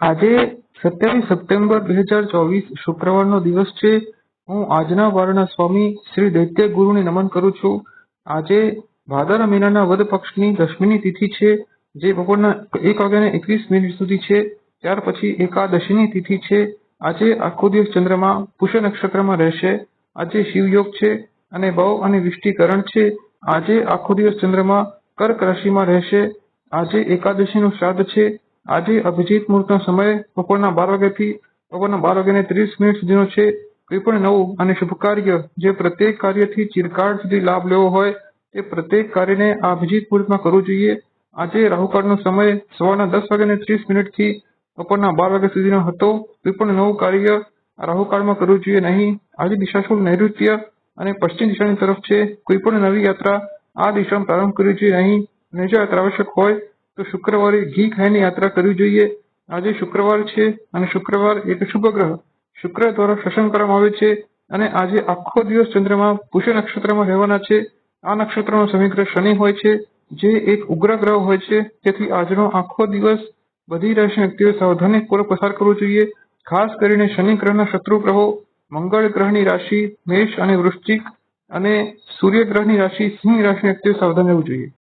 આજે સત્યાવીસ સપ્ટેમ્બર બે હજાર ચોવીસ શુક્રવારનો દિવસ છે. હું આજના વારના સ્વામી શ્રી દૈત્ય ગુરુને નમન કરું છું. આજે ભાદર મહિનાના વદ પક્ષની દશમીની તિથિ છે, જે બપોરના એક વાગ્યાને એકવીસ મિનિટ સુધી છે. ત્યાર પછી એકાદશીની તિથિ છે. આજે આખો દિવસ ચંદ્રમા પુષ્ય નક્ષત્રમાં રહેશે. આજે શિવયોગ છે અને બહુ અને વિષ્ટિકરણ છે. આજે આખો દિવસ ચંદ્રમા કર્ક રાશિમાં રહેશે. આજે એકાદશીનું શ્રાદ્ધ છે. આજે અભિજીત મુહૂર્તનો સમય બપોરના બાર વાગ્યાથી બપોરના બાર વાગ્યાને ત્રીસ મિનિટ સુધીનો છે. કોઈ પણ નવું અને શુભ કાર્ય જે પ્રત્યેક કાર્યથી ચિરકાળ સુધી લાભ લેવો હોય તે પ્રત્યેક કાર્યને આ અભિજીત મુહૂર્તમાં કરવું જોઈએ. આજે રાહુકાળનો સમય સવારના દસ વાગ્યાને ત્રીસ મિનિટથી બપોરના બાર વાગ્યા સુધીનો હતો. કોઈ પણ નવું કાર્ય રાહુકાળમાં કરવું જોઈએ નહીં. આજે દિશાશુલ નૈઋત્ય અને પશ્ચિમ દિશાની તરફ છે. કોઈ પણ નવી યાત્રા આ દિશામાં પ્રારંભ કરવી જોઈએ નહીં. અને યાત્રા આવશ્યક હોય તો શુક્રવારે ઘી ખાઈને યાત્રા કરવી જોઈએ. આજે શુક્રવાર છે અને શુક્રવાર એક શુભ ગ્રહ. શુક્ર દ્વારા શાસન કરવામાં આવે છે અને આજે આખો દિવસ ચંદ્રમાં પુષ્ય નક્ષત્રમાં રહેવાના છે. આ નક્ષત્રનો સમીગ્રહ શનિ હોય છે, જે એક ઉગ્ર ગ્રહ હોય છે. તેથી આજનો આખો દિવસ બધી રાશિ વ્યક્તિઓ સાવધાનીપૂર્વક પસાર કરવો જોઈએ. ખાસ કરીને શનિ ગ્રહના શત્રુ ગ્રહો, મંગળ ગ્રહની રાશિ, મેષ અને વૃશ્ચિક અને સૂર્ય ગ્રહની રાશિ, સિંહ રાશિ વ્યક્તિઓ સાવધાન રહેવું જોઈએ.